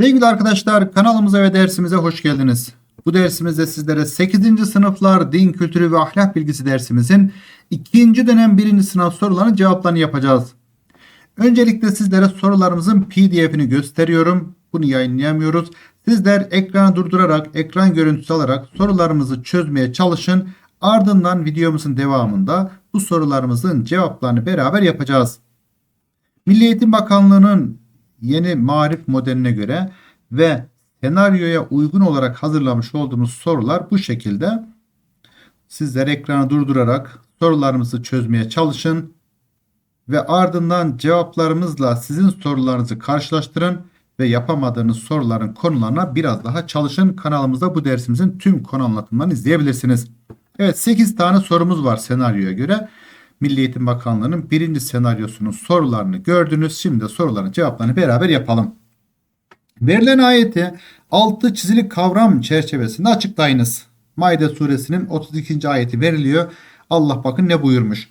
Sevgili arkadaşlar kanalımıza ve dersimize hoş geldiniz. Bu dersimizde sizlere 8. sınıflar din kültürü ve ahlak bilgisi dersimizin 2. dönem 1. sınav sorularının cevaplarını yapacağız. Öncelikle sizlere sorularımızın pdf'ini gösteriyorum. Bunu yayınlayamıyoruz. Sizler ekranı durdurarak, ekran görüntüsü alarak sorularımızı çözmeye çalışın. Ardından videomuzun devamında bu sorularımızın cevaplarını beraber yapacağız. Milli Eğitim Bakanlığı'nın yeni marif modeline göre ve senaryoya uygun olarak hazırlamış olduğumuz sorular bu şekilde. Sizler ekranı durdurarak sorularımızı çözmeye çalışın ve ardından cevaplarımızla sizin sorularınızı karşılaştırın ve yapamadığınız soruların konularına biraz daha çalışın. Kanalımızda bu dersimizin tüm konu anlatımlarını izleyebilirsiniz. Evet 8 tane sorumuz var senaryoya göre. Milli Eğitim Bakanlığı'nın birinci senaryosunun sorularını gördünüz. Şimdi de soruların cevaplarını beraber yapalım. Verilen ayeti altı çizili kavram çerçevesinde açıklayınız. Maide suresinin 32. ayeti veriliyor. Allah bakın ne buyurmuş.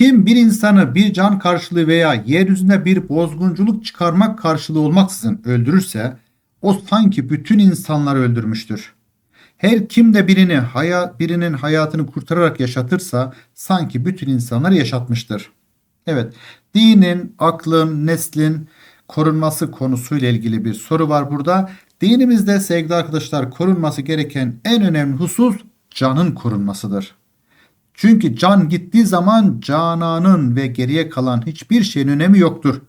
Kim bir insanı bir can karşılığı veya yeryüzünde bir bozgunculuk çıkarmak karşılığı olmaksızın öldürürse o sanki bütün insanları öldürmüştür. Her kim de birini hayat, birinin hayatını kurtararak yaşatırsa sanki bütün insanları yaşatmıştır. Evet, dinin, aklın, neslin korunması konusuyla ilgili bir soru var burada. Dinimizde sevgili arkadaşlar korunması gereken en önemli husus canın korunmasıdır. Çünkü can gittiği zaman cananın ve geriye kalan hiçbir şeyin önemi yoktur.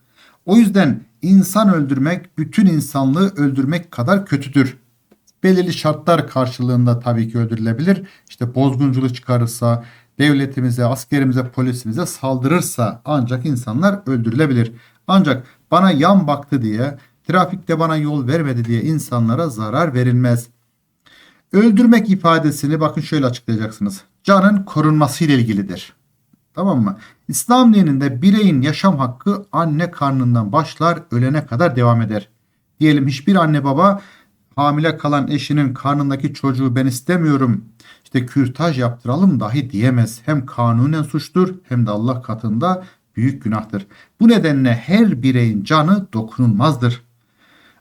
O yüzden insan öldürmek bütün insanlığı öldürmek kadar kötüdür belirli şartlar karşılığında tabii ki öldürülebilir. İşte bozgunculuk çıkarırsa, devletimize, askerimize, polisimize saldırırsa ancak insanlar öldürülebilir. Ancak bana yan baktı diye, trafikte bana yol vermedi diye insanlara zarar verilmez. Öldürmek ifadesini bakın şöyle açıklayacaksınız. Canın korunması ile ilgilidir. Tamam mı? İslam dininde bireyin yaşam hakkı anne karnından başlar ölene kadar devam eder. Diyelim hiçbir anne baba hamile kalan eşinin karnındaki çocuğu ben istemiyorum işte kürtaj yaptıralım dahi diyemez. Hem kanunen suçtur hem de Allah katında büyük günahtır. Bu nedenle her bireyin canı dokunulmazdır.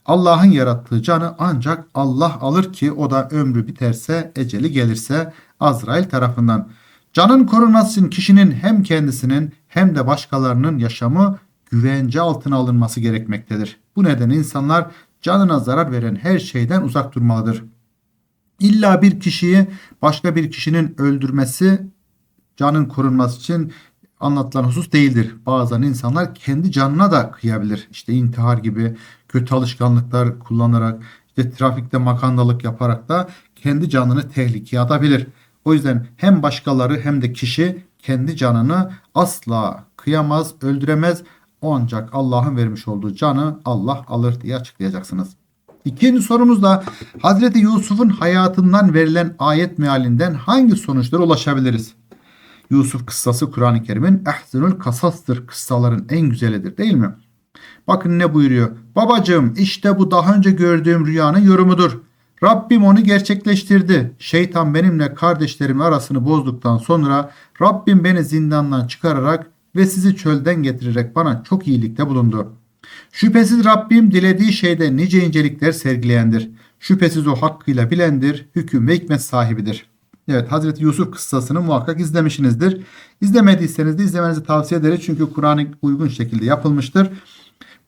Allah'ın yarattığı canı ancak Allah alır ki o da ömrü biterse, eceli gelirse Azrail tarafından. Canın korunması için kişinin hem kendisinin hem de başkalarının yaşamı güvence altına alınması gerekmektedir. Bu nedenle insanlar canına zarar veren her şeyden uzak durmalıdır. İlla bir kişiyi başka bir kişinin öldürmesi canın korunması için anlatılan husus değildir. Bazen insanlar kendi canına da kıyabilir. İşte intihar gibi kötü alışkanlıklar kullanarak, işte trafikte makandalık yaparak da kendi canını tehlikeye atabilir. O yüzden hem başkaları hem de kişi kendi canını asla kıyamaz, öldüremez. Ancak Allah'ın vermiş olduğu canı Allah alır diye açıklayacaksınız. İkinci sorumuz da Hazreti Yusuf'un hayatından verilen ayet mealinden hangi sonuçlara ulaşabiliriz? Yusuf kıssası Kur'an-ı Kerim'in ehsenül kasastır. Kıssaların en güzelidir değil mi? Bakın ne buyuruyor. Babacığım işte bu daha önce gördüğüm rüyanın yorumudur. Rabbim onu gerçekleştirdi. Şeytan benimle kardeşlerimin arasını bozduktan sonra Rabbim beni zindandan çıkararak ve sizi çölden getirerek bana çok iyilikte bulundu. Şüphesiz Rabbim dilediği şeyde nice incelikler sergileyendir. Şüphesiz o hakkıyla bilendir, hüküm ve hikmet sahibidir. Evet Hazreti Yusuf kıssasını muhakkak izlemişsinizdir. İzlemediyseniz de izlemenizi tavsiye ederim çünkü Kur'an'ı uygun şekilde yapılmıştır.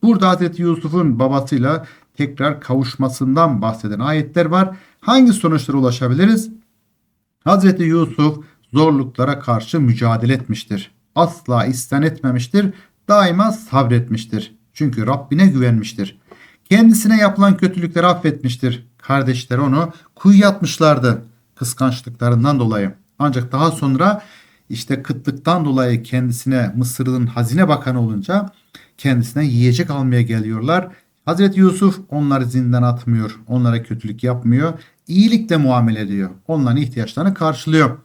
Burada Hazreti Yusuf'un babasıyla tekrar kavuşmasından bahseden ayetler var. Hangi sonuçlara ulaşabiliriz? Hazreti Yusuf zorluklara karşı mücadele etmiştir. Asla isyan etmemiştir. Daima sabretmiştir. Çünkü Rabbine güvenmiştir. Kendisine yapılan kötülükleri affetmiştir. Kardeşleri onu kuyuya atmışlardı kıskançlıklarından dolayı. Ancak daha sonra işte kıtlıktan dolayı kendisine Mısır'ın hazine bakanı olunca kendisine yiyecek almaya geliyorlar. Hazreti Yusuf onları zindan atmıyor, onlara kötülük yapmıyor, iyilikle muamele ediyor. Onların ihtiyaçlarını karşılıyor.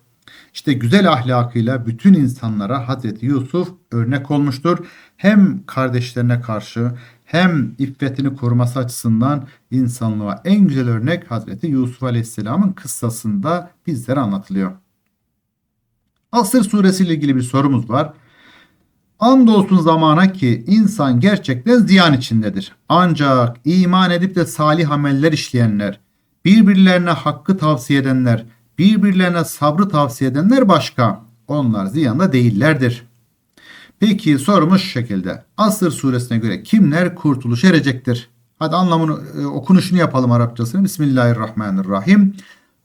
İşte güzel ahlakıyla bütün insanlara Hazreti Yusuf örnek olmuştur. Hem kardeşlerine karşı hem iffetini koruması açısından insanlığa en güzel örnek Hazreti Yusuf Aleyhisselam'ın kıssasında bizlere anlatılıyor. Asır suresi ile ilgili bir sorumuz var. Andolsun zamana ki insan gerçekten ziyan içindedir. Ancak iman edip de salih ameller işleyenler, birbirlerine hakkı tavsiye edenler, birbirlerine sabrı tavsiye edenler başka. Onlar ziyanda değillerdir. Peki sorumuz şu şekilde. Asır suresine göre kimler kurtuluş erecektir? Hadi anlamını e, okunuşunu yapalım Arapçasını. Bismillahirrahmanirrahim.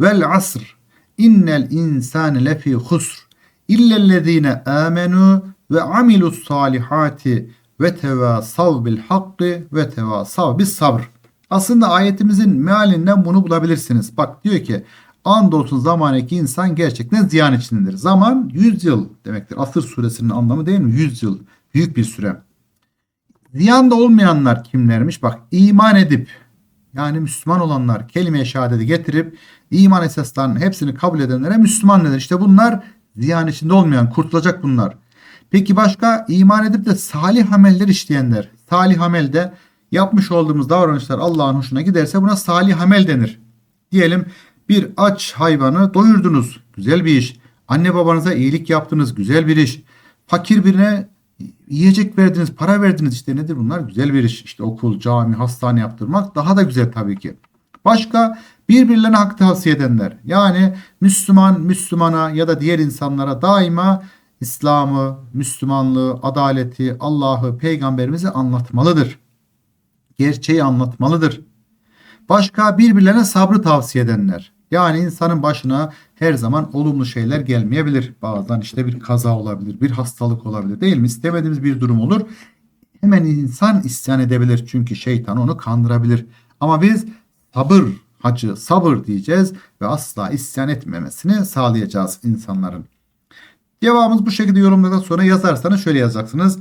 Vel asr. İnnel insane lefi husr. İllellezine amenu ve amilus salihati ve tevasav bil hakkı ve tevasav bis sabr. Aslında ayetimizin mealinden bunu bulabilirsiniz. Bak diyor ki andolsun zamaneki insan gerçekten ziyan içindedir. Zaman 100 yıl demektir. Asır suresinin anlamı değil mi? 100 yıl. Büyük bir süre. Ziyanda olmayanlar kimlermiş? Bak iman edip yani Müslüman olanlar kelime-i şehadeti getirip iman esaslarının hepsini kabul edenlere Müslüman denir. İşte bunlar ziyan içinde olmayan kurtulacak bunlar. Peki başka iman edip de salih ameller işleyenler. Salih amelde yapmış olduğumuz davranışlar Allah'ın hoşuna giderse buna salih amel denir. Diyelim bir aç hayvanı doyurdunuz. Güzel bir iş. Anne babanıza iyilik yaptınız. Güzel bir iş. Fakir birine yiyecek verdiniz, para verdiniz işte nedir bunlar? Güzel bir iş. İşte okul, cami, hastane yaptırmak daha da güzel tabii ki. Başka birbirlerine hak tavsiye edenler. Yani Müslüman, Müslümana ya da diğer insanlara daima İslam'ı, Müslümanlığı, adaleti, Allah'ı, peygamberimizi anlatmalıdır. Gerçeği anlatmalıdır. Başka birbirlerine sabrı tavsiye edenler. Yani insanın başına her zaman olumlu şeyler gelmeyebilir. Bazen işte bir kaza olabilir, bir hastalık olabilir değil mi? İstemediğimiz bir durum olur. Hemen insan isyan edebilir çünkü şeytan onu kandırabilir. Ama biz sabır, hacı, sabır diyeceğiz ve asla isyan etmemesini sağlayacağız insanların. Cevabımız bu şekilde yorumladıktan sonra yazarsanız şöyle yazacaksınız.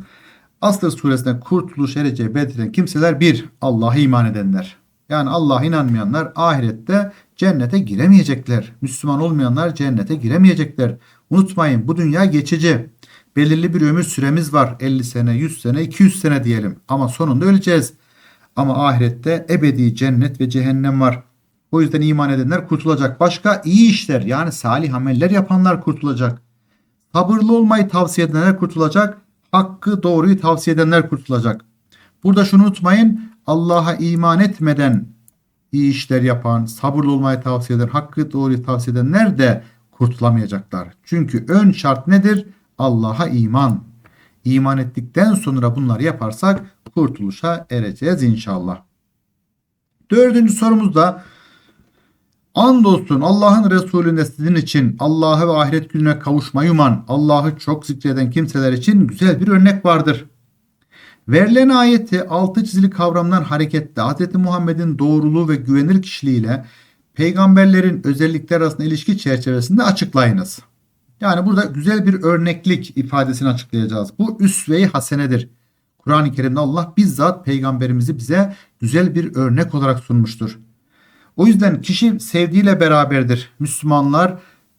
Asır suresinde kurtuluş ereceği belirtilen kimseler bir Allah'a iman edenler. Yani Allah'a inanmayanlar ahirette cennete giremeyecekler. Müslüman olmayanlar cennete giremeyecekler. Unutmayın bu dünya geçici. Belirli bir ömür süremiz var. 50 sene, 100 sene, 200 sene diyelim. Ama sonunda öleceğiz. Ama ahirette ebedi cennet ve cehennem var. O yüzden iman edenler kurtulacak. Başka iyi işler yani salih ameller yapanlar kurtulacak. Sabırlı olmayı tavsiye edenler kurtulacak. Hakkı doğruyu tavsiye edenler kurtulacak. Burada şunu unutmayın. Allah'a iman etmeden iyi işler yapan, sabırlı olmayı tavsiye eden, hakkı doğruyu tavsiye edenler de kurtulamayacaklar. Çünkü ön şart nedir? Allah'a iman. İman ettikten sonra bunları yaparsak kurtuluşa ereceğiz inşallah. Dördüncü sorumuz da Andolsun Allah'ın Resulüne sizin için Allah'a ve ahiret gününe kavuşmayı uman, Allah'ı çok zikreden kimseler için güzel bir örnek vardır. Verilen ayeti altı çizili kavramdan hareketle Hz. Muhammed'in doğruluğu ve güvenilir kişiliğiyle peygamberlerin özellikler arasında ilişki çerçevesinde açıklayınız. Yani burada güzel bir örneklik ifadesini açıklayacağız. Bu üsve-i hasenedir. Kur'an-ı Kerim'de Allah bizzat peygamberimizi bize güzel bir örnek olarak sunmuştur. O yüzden kişi sevdiğiyle beraberdir. Müslümanlar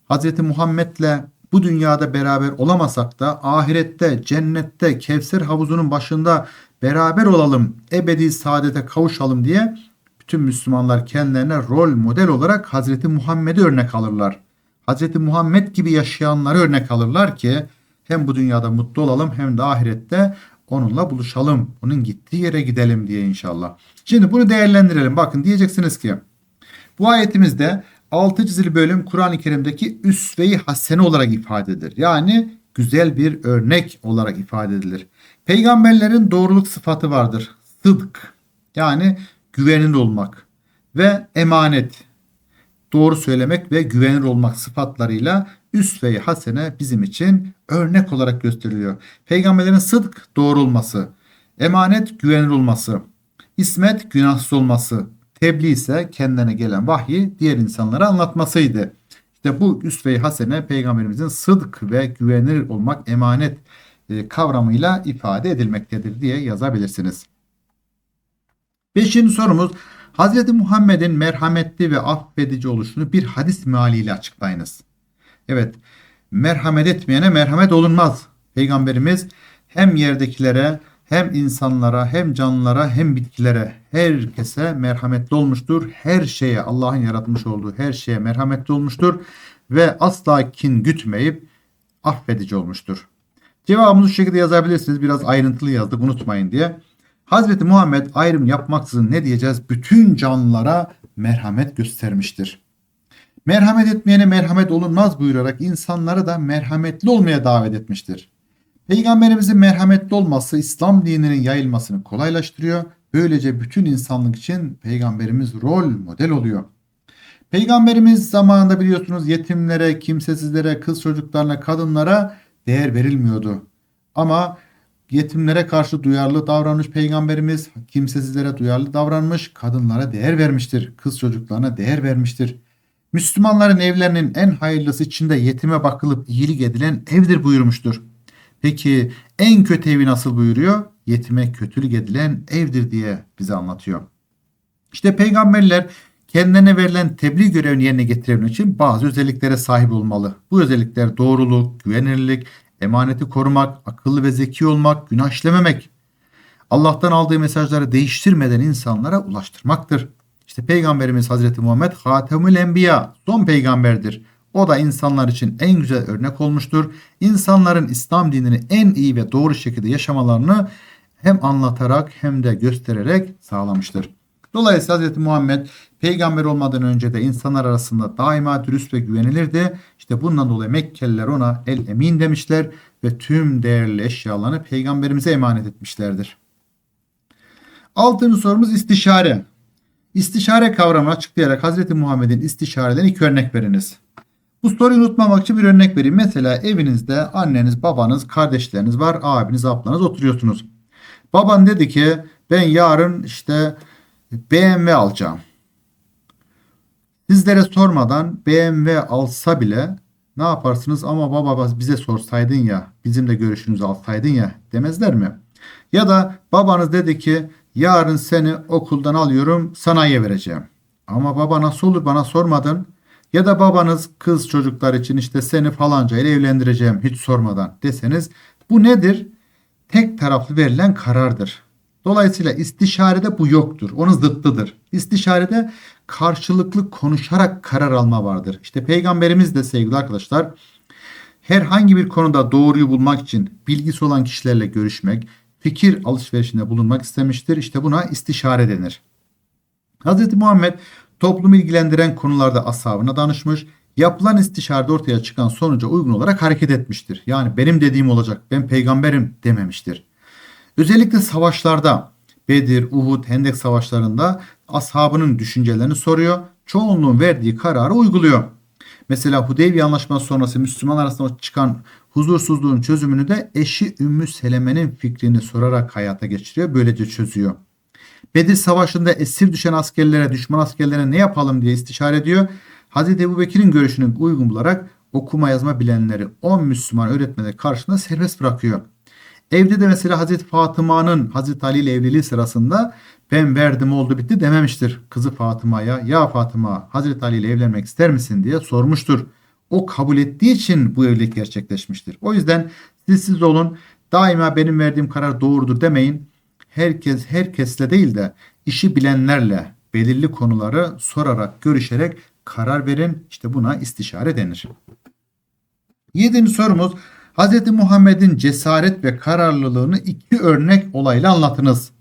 Hz. Muhammed'le bu dünyada beraber olamasak da ahirette, cennette, Kevser havuzunun başında beraber olalım, ebedi saadete kavuşalım diye bütün Müslümanlar kendilerine rol model olarak Hazreti Muhammed'i örnek alırlar. Hazreti Muhammed gibi yaşayanları örnek alırlar ki hem bu dünyada mutlu olalım hem de ahirette onunla buluşalım. Onun gittiği yere gidelim diye inşallah. Şimdi bunu değerlendirelim. Bakın diyeceksiniz ki bu ayetimizde 6 çizili bölüm Kur'an-ı Kerim'deki üsve-i hasene olarak ifade edilir. Yani güzel bir örnek olarak ifade edilir. Peygamberlerin doğruluk sıfatı vardır. Sıdk yani güvenilir olmak ve emanet doğru söylemek ve güvenilir olmak sıfatlarıyla üsve-i hasene bizim için örnek olarak gösteriliyor. Peygamberlerin sıdk doğru olması, emanet güvenilir olması, ismet günahsız olması, Tebliğ ise kendine gelen vahyi diğer insanlara anlatmasıydı. İşte bu üsve-i hasene peygamberimizin sıdk ve güvenilir olmak emanet e, kavramıyla ifade edilmektedir diye yazabilirsiniz. Beşinci sorumuz Hz. Muhammed'in merhametli ve affedici oluşunu bir hadis mealiyle açıklayınız. Evet merhamet etmeyene merhamet olunmaz. Peygamberimiz hem yerdekilere hem insanlara hem canlılara hem bitkilere herkese merhametli olmuştur. Her şeye Allah'ın yaratmış olduğu her şeye merhametli olmuştur ve asla kin gütmeyip affedici olmuştur. Cevabımızı şu şekilde yazabilirsiniz. Biraz ayrıntılı yazdık unutmayın diye. Hazreti Muhammed ayrım yapmaksızın ne diyeceğiz? Bütün canlılara merhamet göstermiştir. Merhamet etmeyene merhamet olunmaz buyurarak insanları da merhametli olmaya davet etmiştir. Peygamberimizin merhametli olması İslam dininin yayılmasını kolaylaştırıyor. Böylece bütün insanlık için peygamberimiz rol model oluyor. Peygamberimiz zamanında biliyorsunuz yetimlere, kimsesizlere, kız çocuklarına, kadınlara değer verilmiyordu. Ama yetimlere karşı duyarlı davranmış peygamberimiz, kimsesizlere duyarlı davranmış, kadınlara değer vermiştir, kız çocuklarına değer vermiştir. Müslümanların evlerinin en hayırlısı içinde yetime bakılıp iyilik edilen evdir buyurmuştur. Peki en kötü evi nasıl buyuruyor? Yetime kötülük edilen evdir diye bize anlatıyor. İşte peygamberler kendilerine verilen tebliğ görevini yerine getirebilmek için bazı özelliklere sahip olmalı. Bu özellikler doğruluk, güvenilirlik, emaneti korumak, akıllı ve zeki olmak, günah işlememek, Allah'tan aldığı mesajları değiştirmeden insanlara ulaştırmaktır. İşte Peygamberimiz Hazreti Muhammed Hatemül Enbiya, son peygamberdir. O da insanlar için en güzel örnek olmuştur. İnsanların İslam dinini en iyi ve doğru şekilde yaşamalarını hem anlatarak hem de göstererek sağlamıştır. Dolayısıyla Hz. Muhammed peygamber olmadan önce de insanlar arasında daima dürüst ve güvenilirdi. İşte bundan dolayı Mekkeliler ona el emin demişler ve tüm değerli eşyalarını peygamberimize emanet etmişlerdir. Altıncı sorumuz istişare. İstişare kavramını açıklayarak Hz. Muhammed'in istişareden iki örnek veriniz. Bu soruyu unutmamak için bir örnek vereyim. Mesela evinizde anneniz, babanız, kardeşleriniz var, abiniz, ablanız oturuyorsunuz. Baban dedi ki ben yarın işte BMW alacağım. Sizlere sormadan BMW alsa bile ne yaparsınız ama baba bize sorsaydın ya bizim de görüşünüzü alsaydın ya demezler mi? Ya da babanız dedi ki yarın seni okuldan alıyorum sanayiye vereceğim. Ama baba nasıl olur bana sormadın. Ya da babanız kız çocuklar için işte seni falanca ile evlendireceğim hiç sormadan deseniz bu nedir? Tek taraflı verilen karardır. Dolayısıyla istişarede bu yoktur. Onun zıttıdır. İstişarede karşılıklı konuşarak karar alma vardır. İşte peygamberimiz de sevgili arkadaşlar herhangi bir konuda doğruyu bulmak için bilgisi olan kişilerle görüşmek, fikir alışverişinde bulunmak istemiştir. İşte buna istişare denir. Hz. Muhammed toplumu ilgilendiren konularda ashabına danışmış, yapılan istişarede ortaya çıkan sonuca uygun olarak hareket etmiştir. Yani benim dediğim olacak, ben peygamberim dememiştir. Özellikle savaşlarda Bedir, Uhud, Hendek savaşlarında ashabının düşüncelerini soruyor. Çoğunluğun verdiği kararı uyguluyor. Mesela Hudeybiye Anlaşması sonrası Müslüman arasında çıkan huzursuzluğun çözümünü de eşi Ümmü Seleme'nin fikrini sorarak hayata geçiriyor. Böylece çözüyor. Bedir Savaşı'nda esir düşen askerlere, düşman askerlere ne yapalım diye istişare ediyor. Hazreti Ebu Bekir'in görüşünü uygun bularak okuma yazma bilenleri 10 Müslüman öğretmenleri karşısında serbest bırakıyor. Evde de mesela Hazreti Fatıma'nın Hazreti Ali ile evliliği sırasında ben verdim oldu bitti dememiştir. Kızı Fatıma'ya ya Fatıma Hazreti Ali ile evlenmek ister misin diye sormuştur. O kabul ettiği için bu evlilik gerçekleşmiştir. O yüzden siz siz olun daima benim verdiğim karar doğrudur demeyin. Herkes herkesle değil de işi bilenlerle belirli konuları sorarak görüşerek karar verin. İşte buna istişare denir. Yedinci sorumuz Hz. Muhammed'in cesaret ve kararlılığını iki örnek olayla anlatınız.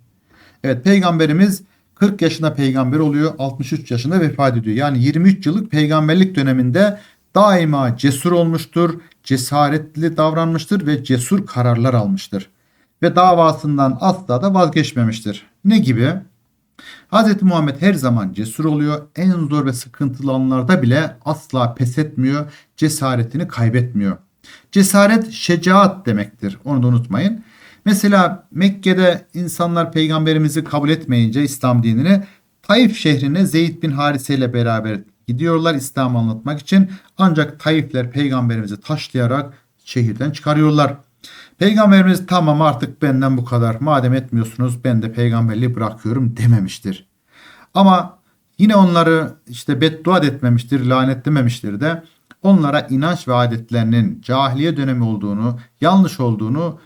Evet peygamberimiz 40 yaşında peygamber oluyor 63 yaşında vefat ediyor. Yani 23 yıllık peygamberlik döneminde daima cesur olmuştur, cesaretli davranmıştır ve cesur kararlar almıştır. Ve davasından asla da vazgeçmemiştir. Ne gibi? Hz. Muhammed her zaman cesur oluyor. En zor ve sıkıntılı anlarda bile asla pes etmiyor, cesaretini kaybetmiyor. Cesaret şecaat demektir. Onu da unutmayın. Mesela Mekke'de insanlar peygamberimizi kabul etmeyince İslam dinini Taif şehrine Zeyd bin Harise ile beraber gidiyorlar İslam anlatmak için. Ancak Taifler peygamberimizi taşlayarak şehirden çıkarıyorlar. Peygamberimiz tamam artık benden bu kadar. Madem etmiyorsunuz ben de peygamberliği bırakıyorum dememiştir. Ama yine onları işte beddua etmemiştir, lanetlememiştir de onlara inanç ve adetlerinin cahiliye dönemi olduğunu, yanlış olduğunu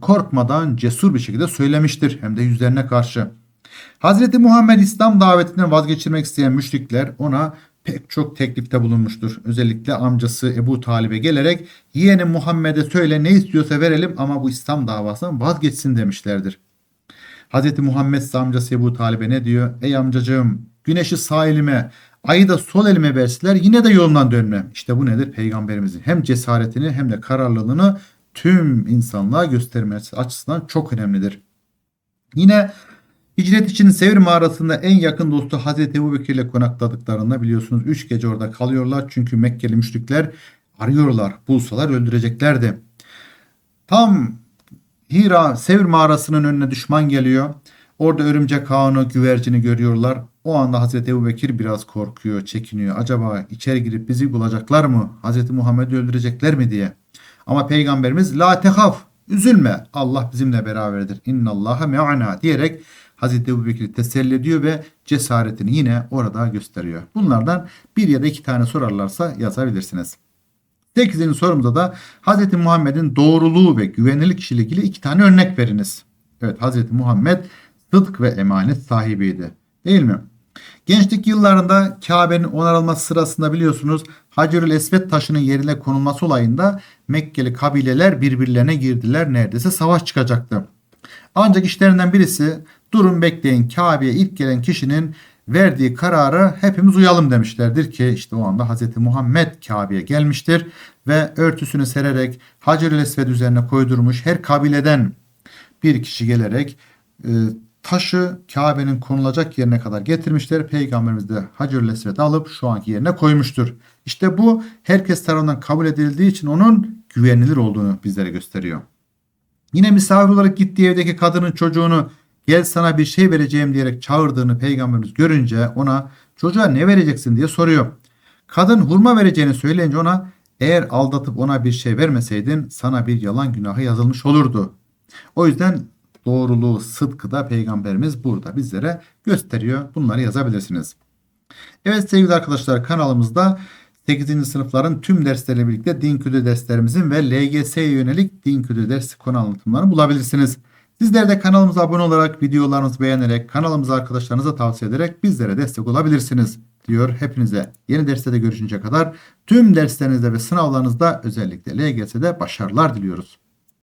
korkmadan cesur bir şekilde söylemiştir hem de yüzlerine karşı. Hazreti Muhammed İslam davetinden vazgeçirmek isteyen müşrikler ona pek çok teklifte bulunmuştur. Özellikle amcası Ebu Talib'e gelerek yeğeni Muhammed'e söyle ne istiyorsa verelim ama bu İslam davasından vazgeçsin demişlerdir. Hz. Muhammed ise amcası Ebu Talib'e ne diyor? Ey amcacığım güneşi sağ elime ayı da sol elime verseler yine de yolundan dönmem. İşte bu nedir? Peygamberimizin hem cesaretini hem de kararlılığını tüm insanlığa göstermesi açısından çok önemlidir. Yine hicret için Sevr mağarasında en yakın dostu Hazreti Ebu Bekir ile konakladıklarında biliyorsunuz 3 gece orada kalıyorlar. Çünkü Mekkeli müşrikler arıyorlar. Bulsalar öldüreceklerdi. Tam Hira Sevr mağarasının önüne düşman geliyor. Orada örümcek ağını, güvercini görüyorlar. O anda Hazreti Ebu Bekir biraz korkuyor, çekiniyor. Acaba içeri girip bizi bulacaklar mı? Hazreti Muhammed'i öldürecekler mi diye. Ama Peygamberimiz la tehaf, üzülme. Allah bizimle beraberdir. İnnallaha me'ana diyerek Hazreti Ebu Bekir'i teselli ediyor ve cesaretini yine orada gösteriyor. Bunlardan bir ya da iki tane sorarlarsa yazabilirsiniz. 8. sorumuzda da Hz. Muhammed'in doğruluğu ve güvenilir kişiyle ilgili iki tane örnek veriniz. Evet Hz. Muhammed sıdk ve emanet sahibiydi. Değil mi? Gençlik yıllarında Kabe'nin onarılması sırasında biliyorsunuz Hacerül Esved taşının yerine konulması olayında Mekkeli kabileler birbirlerine girdiler. Neredeyse savaş çıkacaktı. Ancak işlerinden birisi durun bekleyin Kabe'ye ilk gelen kişinin verdiği kararı hepimiz uyalım demişlerdir ki işte o anda Hz. Muhammed Kabe'ye gelmiştir ve örtüsünü sererek Hacer-ül Esved üzerine koydurmuş her kabileden bir kişi gelerek e, taşı Kabe'nin konulacak yerine kadar getirmişler. Peygamberimiz de Hacer-ül Esved'i alıp şu anki yerine koymuştur. İşte bu herkes tarafından kabul edildiği için onun güvenilir olduğunu bizlere gösteriyor. Yine misafir olarak gittiği evdeki kadının çocuğunu gel sana bir şey vereceğim diyerek çağırdığını peygamberimiz görünce ona çocuğa ne vereceksin diye soruyor. Kadın hurma vereceğini söyleyince ona eğer aldatıp ona bir şey vermeseydin sana bir yalan günahı yazılmış olurdu. O yüzden doğruluğu, sıdkı da peygamberimiz burada bizlere gösteriyor. Bunları yazabilirsiniz. Evet sevgili arkadaşlar kanalımızda 8. sınıfların tüm dersleriyle birlikte din kültürü derslerimizin ve LGS'ye yönelik din kültürü dersi konu anlatımlarını bulabilirsiniz. Sizler de kanalımıza abone olarak, videolarımızı beğenerek, kanalımıza arkadaşlarınıza tavsiye ederek bizlere destek olabilirsiniz diyor. Hepinize yeni derste de görüşünce kadar tüm derslerinizde ve sınavlarınızda özellikle LGS'de başarılar diliyoruz.